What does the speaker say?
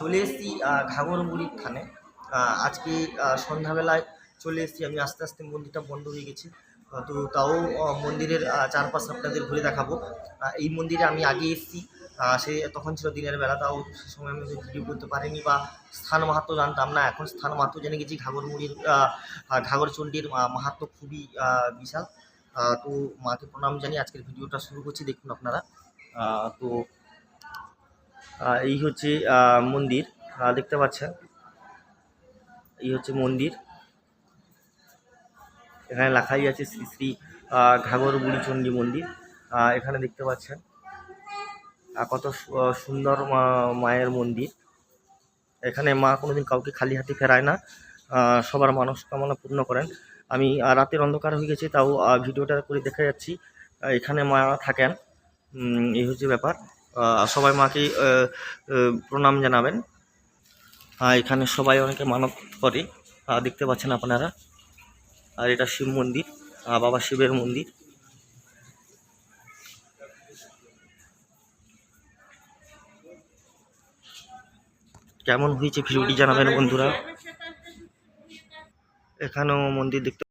চলে এসেছি খানে আহ, আজকে সন্ধ্যাবেলায় চলে এসেছি আমি আস্তে আস্তে মন্দিরটা বন্ধ হয়ে গেছে। তো তাও মন্দিরের চারপাশ আপনাদের ঘুরে দেখাবো। এই মন্দিরে আমি আগে এসেছি সে তখন ছিল দিনের বেলা তাও সে সময় আমি ভিডিও করতে পারিনি বা স্থান মাহাত্ম জানতাম না। এখন স্থান মাহাত্ম জেনে গেছি ঘাগরমুড়ির ঘাগরচণ্ডীর মাহাত্ম খুবই বিশাল। তো মাকে প্রণাম জানিয়ে আজকের ভিডিওটা শুরু করছি দেখুন আপনারা। তো এই হচ্ছে মন্দির দেখতে পাচ্ছেন। এই হচ্ছে মন্দির। এখানে লেখাই আছে শ্রী শ্রী ঘাগর বুড়িচণ্ডী মন্দির। এখানে দেখতে পাচ্ছেন কত সুন্দর মায়ের মন্দির। এখানে মা কোনোদিন কাউকে খালি হাতে ফেরায় না। সবার মানসকামনা পূর্ণ করেন। আমি রাতের অন্ধকার হয়ে গেছে, তাও ভিডিওটা করে দেখা যাচ্ছি। এখানে মা থাকেন। এই হচ্ছে ব্যাপার। সবাই মাকে প্রণাম জানাবেন। আর এখানে সবাই অনেকে মানত করে দেখতে পাচ্ছেন আপনারা। আর এটা শিব মন্দির বাবা শিবের মন্দির। কেমন হয়েছে ভিডিওটি জানাবেন বন্ধুরা? এখানেও মন্দির দেখতে